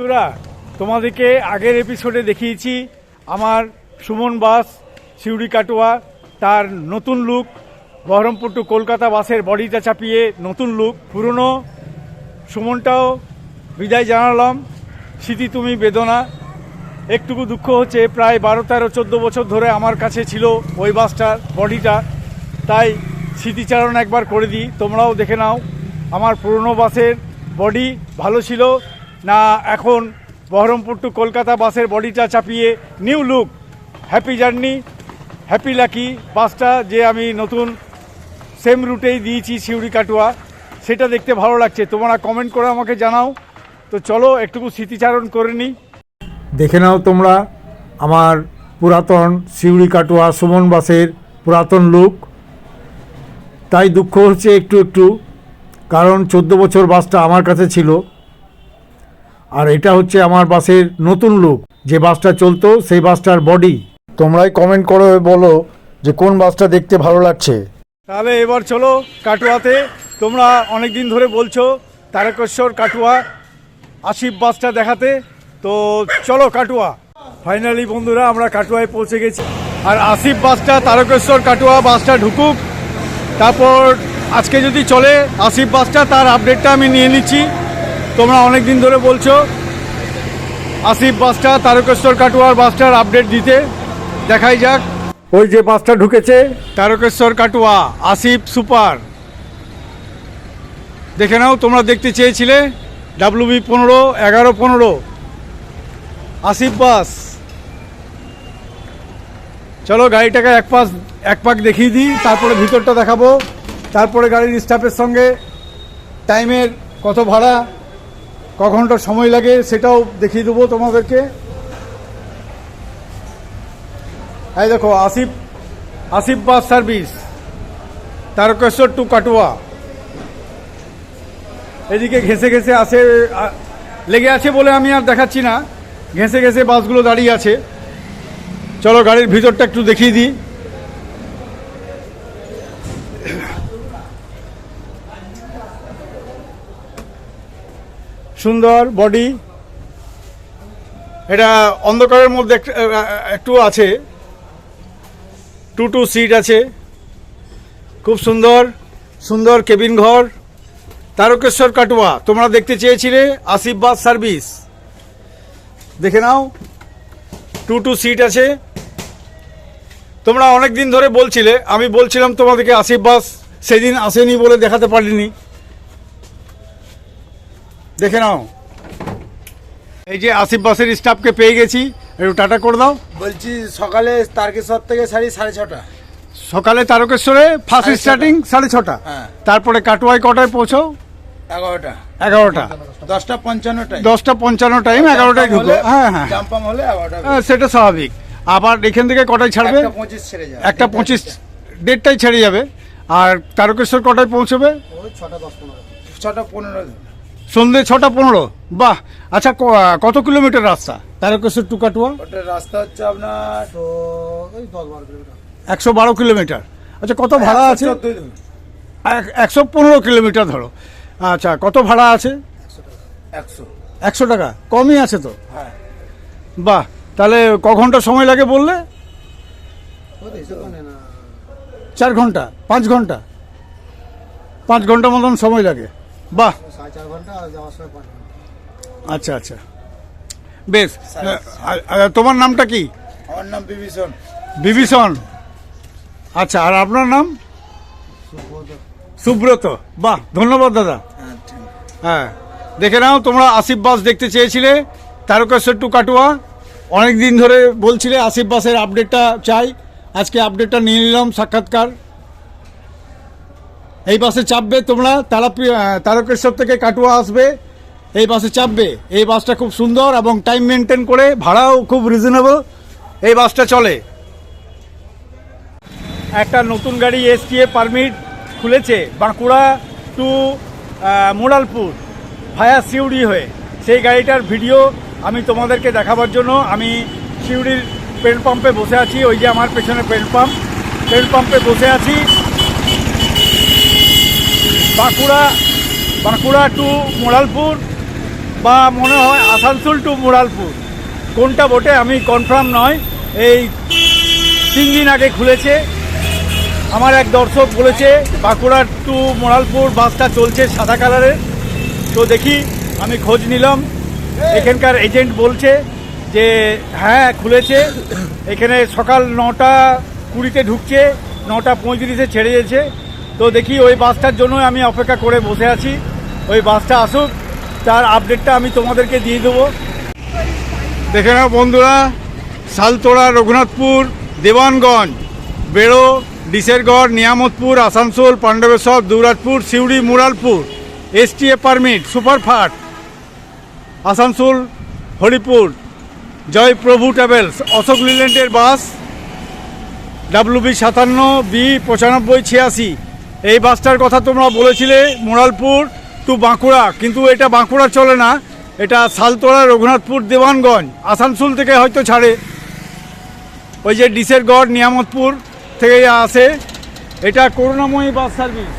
বন্ধুরা, তোমাদেরকে আগের এপিসোডে দেখিয়েছি আমার সুমন বাস, সিউড়ি কাটোয়া, তার নতুন লুক বহরমপুর টু কলকাতা বাসের বডিটা চাপিয়ে নতুন লুক পুরনো। সুমনটাও বিদায় জানালাম। স্মৃতি তুমি বেদনা। একটুকু দুঃখ হচ্ছে, প্রায় বারো, তেরো, চোদ্দ বছর ধরে আমার কাছে ছিল ওই বাসটার বডিটা। তাই স্মৃতিচারণ একবার করে দিই, তোমরাও দেখে নাও। আমার পুরনো বাসের বডি ভালো ছিল না, এখন বহরমপুর টু কলকাতা বাসের বডিটা চাপিয়ে new look happy journey happy lucky বাসটা যে আমি নতুন সেম রুটেই দিয়েছি সিউড়ি কাটুয়া, সেটা দেখতে ভালো লাগছে। তোমরা কমেন্ট করে আমাকে জানাও। তো চলো, একটুকু স্মৃতিচারণ করে নিই। দেখে নাও তোমরা আমার পুরাতন সিউড়ি কাটুয়া সুমন বাসের পুরাতন লুক তাই দুঃখ হচ্ছে একটু একটু, কারণ চোদ্দ বছর বাসটা আমার কাছে ছিল। আর এটা হচ্ছে আমার বাসের নতুন লুক যে বাসটা চলতো, সেই বাসটার বডি তোমরাই কমেন্ট করো বলো যে কোন বাসটা দেখতে ভালো লাগছে। তাহলে এবার চলো কাটুয়াতে। তোমরা অনেক দিন ধরে বলছো তারকেশ্বর কাটুয়া আশিফ বাসটা দেখাতে। তো চলো কাটুয়া। ফাইনালি বন্ধুরা, আমরা কাটুয়ায় পৌঁছে গেছি। আর আসিফ বাসটা, তারকেশ্বর কাটুয়া বাসটা ঢুকুক। তারপর আজকে যদি চলে আসিফ বাসটা, তার আপডেটটা আমি নিয়ে নিচ্ছি। তোমরা অনেক দিন ধরে বলছো আসিফ বাসটা তারকেশ্বর কাটুয়ার বাসটার আপডেট দিতে। দেখাই যাক। ওই যে বাসটা ঢুকেছে। তারকেশ্বর কাটুয়া আসিফ সুপার। দেখে নাও তোমরা দেখতে চেয়েছিলে। ডাব্লিউ বি পনেরো এগারো পনেরো। আসিফ বাস। চলো গাড়িটাকে এক পাশ এক পাক দেখিয়ে দিই তারপরে ভিতরটা দেখাবো। তারপরে গাড়ির স্টাফের সঙ্গে। টাইমের কত ভাড়া? ক ঘণ্টা সময় লাগে সেটাও দেখিয়ে দেবো তোমাদেরকে। এই দেখো, Asif Asif bus service, Tarakeswar to Katwa. এদিকে ঘেসে ঘেসে আসে লেগে আছে বলে আমি আর দেখাচ্ছি না। ঘেসে ঘেসে বাসগুলো দাঁড়িয়ে আছে। চলো গাড়ির ভিতরটা একটু দেখিয়ে দিই। সুন্দর বডি এটা অন্ধকারের মধ্যে এক- একটু আছে। টু টু সিট আছে। খুব সুন্দর। সুন্দর কেবিন ঘর। তারকেশ্বর কাটুয়া, তোমরা দেখতে চেয়েছিলে? বাস সার্ভিস দেখে নাও। টু টু সিট আছে। তোমরা অনেক দিন ধরে বলছিলে, আমি বলছিলাম তোমাদেরকে বাস সেদিন আসেনি বলে দেখাতে পারিনি। দেখে নাও। এই যে আসিফ বাসের স্টাফকে পেয়ে গেছি একটু টাটা করে দাও। বলছি সকালে তারকেশ্বর থেকে সাড়ে সাড়ে ছটা। সকালে তারকেশ্বরে ফার্স্ট স্টার্টিং সাড়ে ছটা। হ্যাঁ। তারপরে কাটোয়ায় কটায় পৌঁছো এগারোটা। এগারোটা। দশটা পঞ্চান্নটায় দশটা পঞ্চান্ন টাইম এগারোটায় হ্যাঁ হ্যাঁ। হলে হ্যাঁ, সেটা স্বাভাবিক। আবার এখান থেকে কটায় ছাড়বে? একটা পঁচিশ ছেড়ে যাবে। একটা পঁচিশ ছেড়ে যাবে। আর তারকেশ্বর কটায় পৌঁছবে? ছটা পনেরো। সন্ধ্যে ছটা পনেরো। বাহ আচ্ছা ক- কত কিলোমিটার রাস্তা? তারকেশ্বর টু কাটুয়া? রাস্তা হচ্ছে আপনার একশো বারো কিলোমিটার। আচ্ছা কত ভাড়া আছে? একশো পনেরো কিলোমিটার ধরো। আচ্ছা কত ভাড়া আছে? একশো একশো। টাকা কমই আছে তো? হ্যাঁ। বাহ তাহলে ক ঘণ্টা সময় লাগে বললে? চার ঘণ্টা পাঁচ ঘণ্টা। পাঁচ ঘণ্টা মতন সময় লাগে। বাহ। আচ্ছা আচ্ছা। বেশ তোমার নামটা কি? আমার নাম বিভীষণ। বিভীষণ। আচ্ছা আর আপনার নাম? সুব্রত। বাহ ধন্যবাদ দাদা। হ্যাঁ হ্যাঁ দেখে নাও তোমরা আসিফ বাস দেখতে চেয়েছিলে। তারকেশ্বর টু কাটুয়া। অনেক দিন ধরে বলছিলে আসিফ বাসের আপডেটটা চাই। আজকে আপডেটটা নিয়ে নিলাম সাক্ষাৎকার। এই বাসে চাপবে তোমরা আহ, তারকেশ্বর থেকে কাটুয়া আসবে এই বাসে চাপবে। এই বাসটা খুব সুন্দর এবং টাইম মেনটেন করে ভাড়াও খুব রিজনেবল এই বাসটা চলে। একটা নতুন গাড়ি এসটিএ পারমিট খুলেছে বাঁকুড়া টু মোড়ালপুর ভায়া সিউড়ি হয়ে। সেই গাড়িটার ভিডিও আমি তোমাদেরকে দেখাবার জন্য আমি সিউড়ির পেট্রোল পাম্পে বসে আছি ওই যে আমার পেছনে পেট্রোল পাম্প। পেট্রোল পাম্পে বসে আছি বাঁকুড়া বাঁকুড়া টু মোড়ালপুর বা মনে হয় আসানসোল টু মুরালপুর। কোনটা বটে আমি কনফার্ম নয়। এই তিন দিন আগে খুলেছে। আমার এক দর্শক বলেছে বাঁকুড়া টু মোরালপুর বাসটা চলছে সাদা কালারের তো দেখি আমি খোঁজ নিলাম। এখানকার এজেন্ট বলছে যে হ্যাঁ খুলেছে। এখানে সকাল নটা কুড়িতে ঢুকছে নটা পঁয়ত্রিশে ছেড়ে যেছে তো দেখি ওই বাসটার জন্য আমি অপেক্ষা করে বসে আছি। ওই বাসটা আসুক, তার আপডেটটা আমি তোমাদেরকে দিয়ে দেবো। দেখে নাও বন্ধুরা Saltora Raghunathpur, Dewanganj, Bero, Disergarh, Niamatpur, Asansol, Pandabeswar Dubrajpur Suri, Muralpur, STA permit, superfast, Asansol, Haripur, Jai Prabhu travels, Ashok লিল্যান্ডের bus W B সাতান্ন, বি পঁচানব্বই ছিয়াশি। এই বাসটার কথা তোমরা বলেছিলে, মোরালপুর টু বাঁকুড়া, কিন্তু এটা বাঁকুড়া চলে না, এটা সালতোড়া, রঘুনাথপুর, দেওয়ানগঞ্জ, আসানসোল থেকে হয়তো ছাড়ে। ওই যে ডিসের গড় নিয়ামতপুর থেকে আসে। এটা করুণাময়ী বাস সার্ভিস।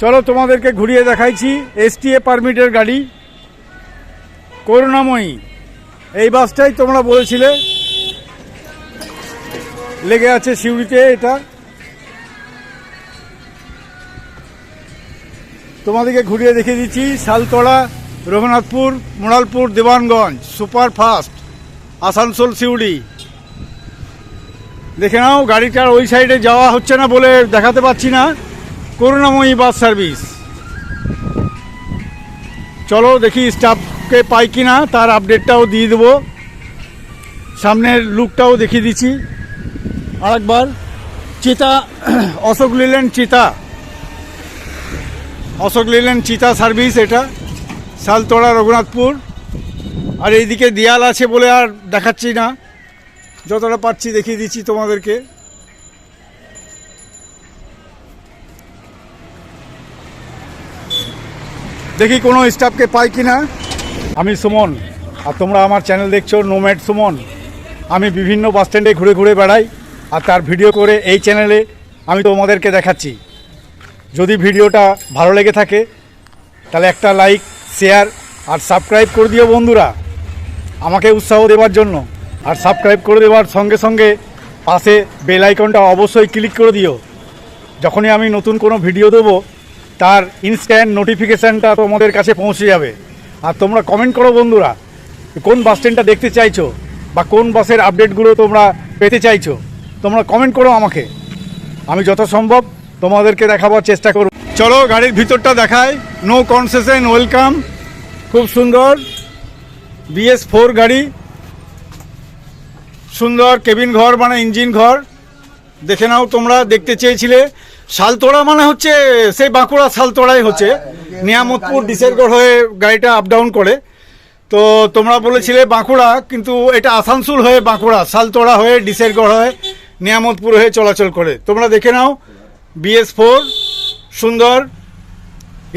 চলো তোমাদেরকে ঘুরিয়ে দেখাইছি এসটিএ পারমিটের গাড়ি। করুণাময়ী। এই বাসটাই তোমরা বলেছিলে। লেগে আছে সিউড়িতে এটা। তোমাদেরকে ঘুরিয়ে দেখিয়ে দিচ্ছি শালতলা রঘুনাথপুর, মোড়ালপুর, দেওয়ানগঞ্জ সুপার ফাস্ট আসানসোল, সিউড়ি। দেখে নাও গাড়িটার ওই সাইডে যাওয়া হচ্ছে না বলে দেখাতে পাচ্ছি না। Karunamoyee bus service. চলো দেখি স্টাফকে পাই কি না, তার আপডেটটাও দিয়ে দেবো। সামনের লুকটাও দেখিয়ে দিচ্ছি। আরেকবার, চিতা, অশোক লিলেন চিতা। অশোক লিলেন চিতা সার্ভিস এটা, শালতোড়া রঘুনাথপুর। আর এইদিকে দেয়াল আছে বলে আর দেখাচ্ছি না। যতটা পাচ্ছি দেখিয়ে দিচ্ছি তোমাদেরকে। দেখি কোনো স্টাফকে পাই কি না আমি সুমন, আর তোমরা আমার চ্যানেল দেখছ নোম্যাড সুমন। আমি বিভিন্ন বাস স্ট্যান্ডে ঘুরে ঘুরে বেড়াই, আর তার ভিডিও করে এই চ্যানেলে আমি তোমাদেরকে দেখাচ্ছি। যদি ভিডিওটা ভালো লেগে থাকে, তাহলে একটা লাইক শেয়ার আর সাবস্ক্রাইব করে দিও বন্ধুরা। আমাকে উৎসাহ দেওয়ার জন্য। আর সাবস্ক্রাইব করে দেওয়ার সঙ্গে সঙ্গে পাশে বেল আইকনটা অবশ্যই ক্লিক করে দিও। যখনই আমি নতুন কোনো ভিডিও দেবো, তার ইনস্ট্যান্ট নোটিফিকেশানটা তোমাদের কাছে পৌঁছে যাবে। আর তোমরা কমেন্ট করো বন্ধুরা কোন বাস স্ট্যান্ডটা দেখতে চাইছো বা কোন বাসের আপডেটগুলো তোমরা পেতে চাইছো, তোমরা কমেন্ট করো আমাকে। আমি যথাসম্ভব তোমাদেরকে দেখাবার চেষ্টা করব। চলো, গাড়ির ভিতরটা দেখায় নো কনসেশন ওয়েলকাম খুব সুন্দর। বিএস ফোর গাড়ি। সুন্দর কেবিন ঘর মানে ইঞ্জিন ঘর। দেখে নাও তোমরা, দেখতে চেয়েছিলে। শালতোড়া মানে হচ্ছে, সেই বাঁকুড়া শালতোড়াই হচ্ছে। নিয়ামতপুর, ডিসেরগড় হয়ে গাড়িটা আপ ডাউন করে। তো তোমরা বলেছিলে বাঁকুড়া, কিন্তু এটা আসানসোল হয়ে বাঁকুড়া, শালতোড়া হয়ে ডিসেরগড় হয়ে নিয়ামতপুর হয়ে চলাচল করে। তোমরা দেখে নাও বিএস ফোর, সুন্দর,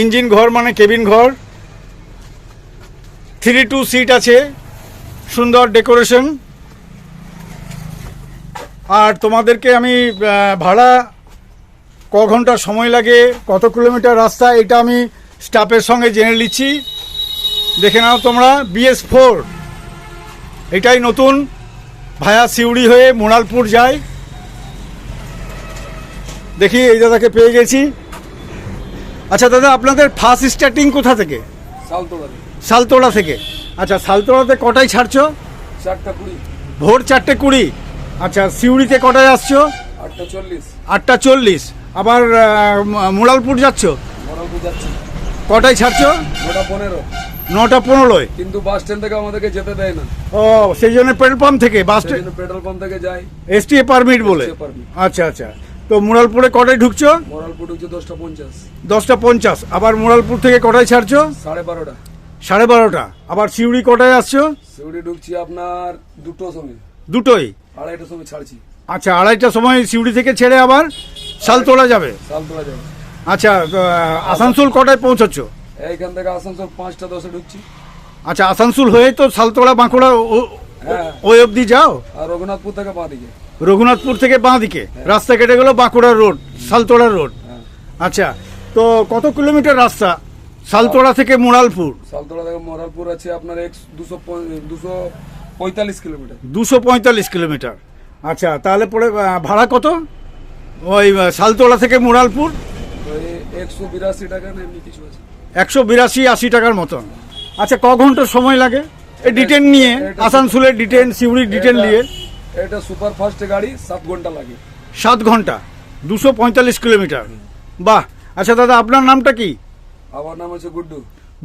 ইঞ্জিন ঘর মানে কেবিন ঘর। থ্রি টু সিট আছে, সুন্দর ডেকোরেশন। আর তোমাদেরকে আমি ভাড়া ক ঘণ্টা সময় লাগে, কত কিলোমিটার রাস্তা, এটা আমি স্টাফের সঙ্গে জেনে নিচ্ছি। দেখে নাও তোমরা, বিএস ফোর। এটাই নতুন, ভায়া সিউড়ি হয়ে মোনালপুর যায়। দেখি এই দাদাকে পেয়ে গেছি। আচ্ছা দাদা আপনাদের ফার্স্ট স্টার্টিং কোথা থেকে? সালতোড়া থেকে। আচ্ছা সালতোড়াতে কটায় ছাড়ছো? চারটা কুড়ি। ভোর চারটে কুড়ি। আচ্ছা সিউড়িতে কটায় আসছো? আটটা চল্লিশ। আটটা চল্লিশ। আবার মোড়ালপুর যাচ্ছ? মোড়ালপুর যাচ্ছি। কটায় ছাড়ছো? নটা পনেরো। পনেরোয়। কিন্তু বাস স্ট্যান্ড থেকে আমাদেরকে যেতে দেয় না। ও সেই জন্য পেট্রোল পাম্প থেকে বাস জন্য পেট্রোল পাম্প থেকে যাই। এসটিএ পারমিট বলে। আচ্ছা আচ্ছা। তো মোড়ালপুরে কটায় ঢুকছো? মোড়ালপুর ঢুকছে দশটা পঞ্চাশ। দশটা পঞ্চাশ। আবার মোড়ালপুর থেকে কটায় ছাড়ছো? সাড়ে বারোটা। সাড়ে বারোটা। আবার সিউড়ি কটায় আসছো? সিউড়ি ঢুকছি আপনার দুটোর সময়। দুটোই আড়াইটার সময় ছাড়ছি। আচ্ছা আড়াইটার সময় সিউড়ি থেকে ছেড়ে আবার শালতোড়া যাবে? সালতোড়া যাবে। আচ্ছা আহ, আসানসোল কটায় পৌঁছচ্ছ? এইখান থেকে আসানসোল পাঁচটা দশে ঢুকছি। আচ্ছা আসানসোল হয়ে তো শালতোড়া বাঁকুড়া ও-। ওই অবধি যাও? রঘুনাথপুর থেকে বাঁ দিকে। রঘুনাথপুর থেকে বাঁ দিকে। রাস্তা কেটে গেল বাঁকুড়া রোড সালতোড়া রোড। হ্যাঁ। আচ্ছা তো কত কিলোমিটার রাস্তা? সালতোড়া থেকে মোড়ালপুর সালতোড়া থেকে মরালপুর আছে আপনার এক দুশো দুশো পঁয়তাল্লিশ কিলোমিটার। দুশো পঁয়তাল্লিশ কিলোমিটার। আচ্ছা তাহলে পরে ভাড়া কত? ওই সালতোড়া থেকে মোড়ালপুর একশো বিরাশি টাকা না এমনি কিছু আছে। একশো বিরাশি আশি টাকার মতন। আচ্ছা ক ঘণ্টা সময় লাগে? ডিটেন নিয়ে আসানসোলের ডিটেন সিউড়ির ডিটেন নিয়ে। এটা সুপার ফাস্ট গাড়ি সাত ঘণ্টা লাগে। সাত ঘণ্টা দুশো পঁয়তাল্লিশ কিলোমিটার। বাহ আচ্ছা দাদা আপনার নামটা কি? আমার নাম হচ্ছে গুড্ডু।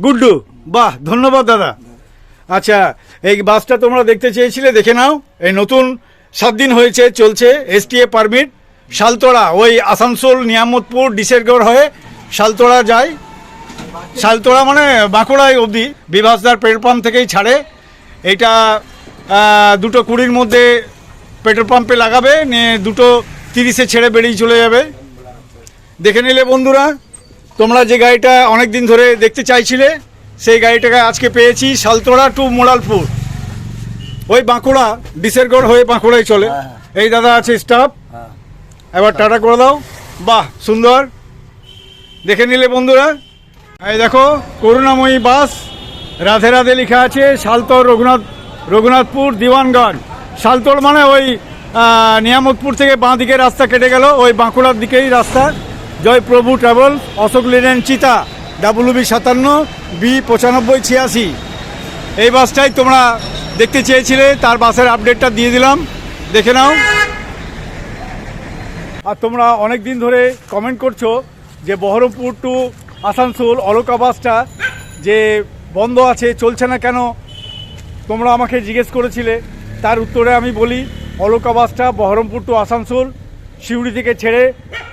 গুড্ডু বাহ ধন্যবাদ দাদা। আচ্ছা এই বাসটা তোমরা দেখতে চেয়েছিলে দেখে নাও। এই নতুন সাত দিন হয়েছে চলছে এসটিএ পারমিট শালতোড়া ওই আসানসোল নিয়ামতপুর ডিসেরগড় হয়ে শালতোড়া যায়। শালতোড়া মানে বাঁকুড়ায় অবধি বিভাসদার পেট্রোল পাম্প থেকেই ছাড়ে। এটা দুটো কুড়ির মধ্যে পেট্রোল পাম্পে লাগাবে নিয়ে দুটো তিরিশে ছেড়ে বেরিয়ে চলে যাবে। দেখে নিলে বন্ধুরা তোমরা যে গাড়িটা অনেক দিন ধরে দেখতে চাইছিলে সেই গাড়িটাকে আজকে পেয়েছি সালতোড়া টু মোড়ালপুর। ওই বাঁকুড়া ডিসেরগড় হয়ে বাঁকুড়ায় চলে। হ্যাঁ, এই দাদা আছে স্টাফ। হ্যাঁ। এবার টাটা করে দাও। বাহ সুন্দর। দেখে নিলে বন্ধুরা এই দেখো, করুণাময়ী বাস, রাধে রাধে লেখা আছে, শালতর রঘুনাথ, রঘুনাথপুর দিওয়ানগঞ্জ শালতর মানে ওই নিয়ামতপুর থেকে বাঁ দিকে রাস্তা কেটে গেল, ওই বাঁকুড়ার দিকেই রাস্তা। জয় প্রভু ট্রাভেল অশোক লেনেন চিতা ডাব্লু বি সাতান্ন, বি পঁচানব্বই ছিয়াশি। এই বাসটাই তোমরা দেখতে চেয়েছিলে, তার বাসের আপডেটটা দিয়ে দিলাম। দেখে নাও। আর তোমরা অনেক দিন ধরে কমেন্ট করছ যে বহরমপুর টু আসানসোল, অলকা বাসটা যে বন্ধ আছে, চলছে না কেন? তোমরা আমাকে জিজ্ঞেস করেছিলে। তার উত্তরে আমি বলি, অলকা বাসটা বহরমপুর টু আসানসোল, সিউড়ি থেকে ছেড়ে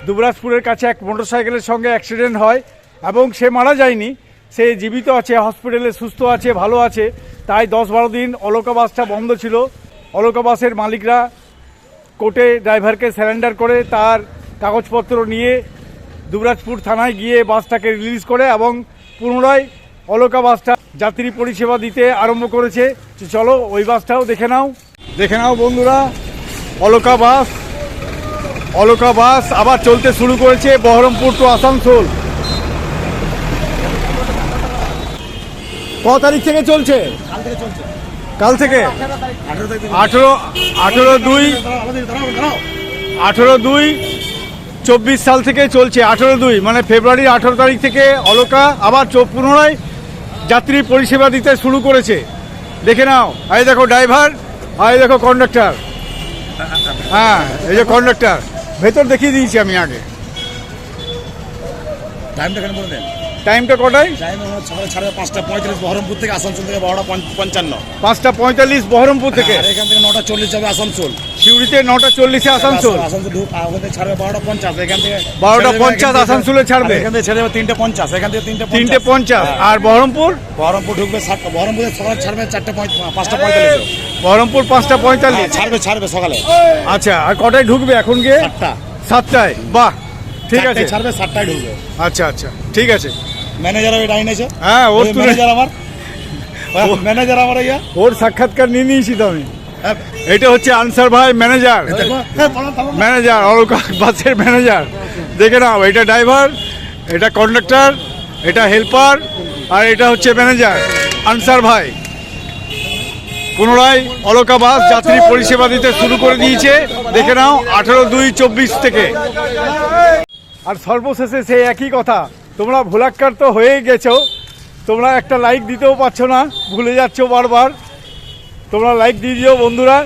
দুবরাজপুরের কাছে এক মোটরসাইকেলের সঙ্গে অ্যাক্সিডেন্ট হয় এবং সে মারা যায়নি। সে জীবিত আছে হসপিটালে সুস্থ আছে, ভালো আছে। তাই দশ বারো দিন অলকা বাসটা বন্ধ ছিল। অলকা বাসের মালিকরা কোর্টে ড্রাইভারকে স্যারেন্ডার করে তার কাগজপত্র নিয়ে দুবরাজপুর থানায় গিয়ে বাসটাকে রিলিজ করে এবং পুনরায় অলোকা বাসটা যাত্রী পরিষেবা দিতে আরম্ভ করেছে। চলো, ওই বাসটাও দেখে নাও। দেখে নাও বন্ধুরা, অলোকা বাস অলোকা বাস আবার চলতে শুরু করেছে বহরমপুর টু আসানসোল। ক তারিখ থেকে চলছে? কাল থেকে। আঠারো, আঠেরো দুই আঠেরো দুই চব্বিশ সাল থেকে চলছে, আঠেরো দুই মানে ফেব্রুয়ারির আঠেরো তারিখ থেকে অলকা আবার পুনরায় যাত্রী পরিষেবা দিতে শুরু করেছে। দেখে নাও আই দেখো ড্রাইভার আই দেখো কন্ডাক্টার হ্যাঁ এই যে কন্ডাক্টার ভেতর দেখিয়ে দিয়েছি আমি আগে। টাইমটা কেন বলে দেন। টাইমটা কটায়? টাইম সকালে সাড়ে পাঁচটা পঁয়ত্রিশ বহরমপুর থেকে আসানসোল থেকে বারোটা পঞ্চ- পঞ্চান্ন। পাঁচটা পঁয়তাল্লিশ বহরমপুর থেকে? আর এখান থেকে নটা চল্লিশ যাবে আসানসোল। সিউড়িতে নটা চল্লিশে আসানসোল আসানসোল? ওখান থেকে ছাড়বে বারোটা পঞ্চাশ এখান থেকে 12টা ছেড়ে দেবে, 50 আসানসোলে ছাড়বে। এখান থেকে ছেড়ে তিনটে পঞ্চাশ এখান থেকে তিনটে তিনটে পঞ্চাশ। আর বহরমপুর? বহরমপুর ঢুকবে সাতটা বহরমপুরে সকালে ছাড়বে চারটে পাঁচটা পঁয়তাল্লিশ। বহরমপুর পাঁচটা পঁয়তাল্লিশ। ছাড়বে ছাড়বে সকালে। আচ্ছা আর কটায় ঢুকবে এখন গিয়ে? সাতটা। সাতটায়। বাহ ঠিক আছে। ছাড়বে সাতটায় ঢুকবে। আচ্ছা আচ্ছা ঠিক আছে। ম্যানেজার ওই ডাইন আছে হ্যাঁ ওর ম্যানেজার আমার। ম্যানেজার আমার ইয়া ওর সাক্ষাৎকার নিয়ে নিয়েছি তো আমি। হ্যাঁ, এটা হচ্ছে আনসার ভাই ম্যানেজার। ম্যানেজার অলকা বাসের ম্যানেজার দেখে নাও এটা ড্রাইভার এটা কন্ডাক্টর এটা হেল্পার আর এটা হচ্ছে ম্যানেজার আনসার ভাই। পুনরায় অলকা বাস যাত্রী পরিষেবা দিতে শুরু করে দিয়েছে। দেখে নাও আঠেরো দুই চব্বিশ থেকে। আর সর্বশেষে সেই একই কথা। তোমরা ভোলাক্কার তো হয়েই গেছো। তোমরা একটা লাইক দিতেও পারছ না, ভুলে যাচ্ছ বারবার। তোমরা লাইক দিয়ে দিও বন্ধুরা।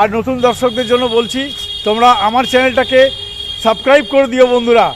আর নতুন দর্শকদের জন্য বলছি, তোমরা আমার চ্যানেলটাকে সাবস্ক্রাইব করে দিও বন্ধুরা।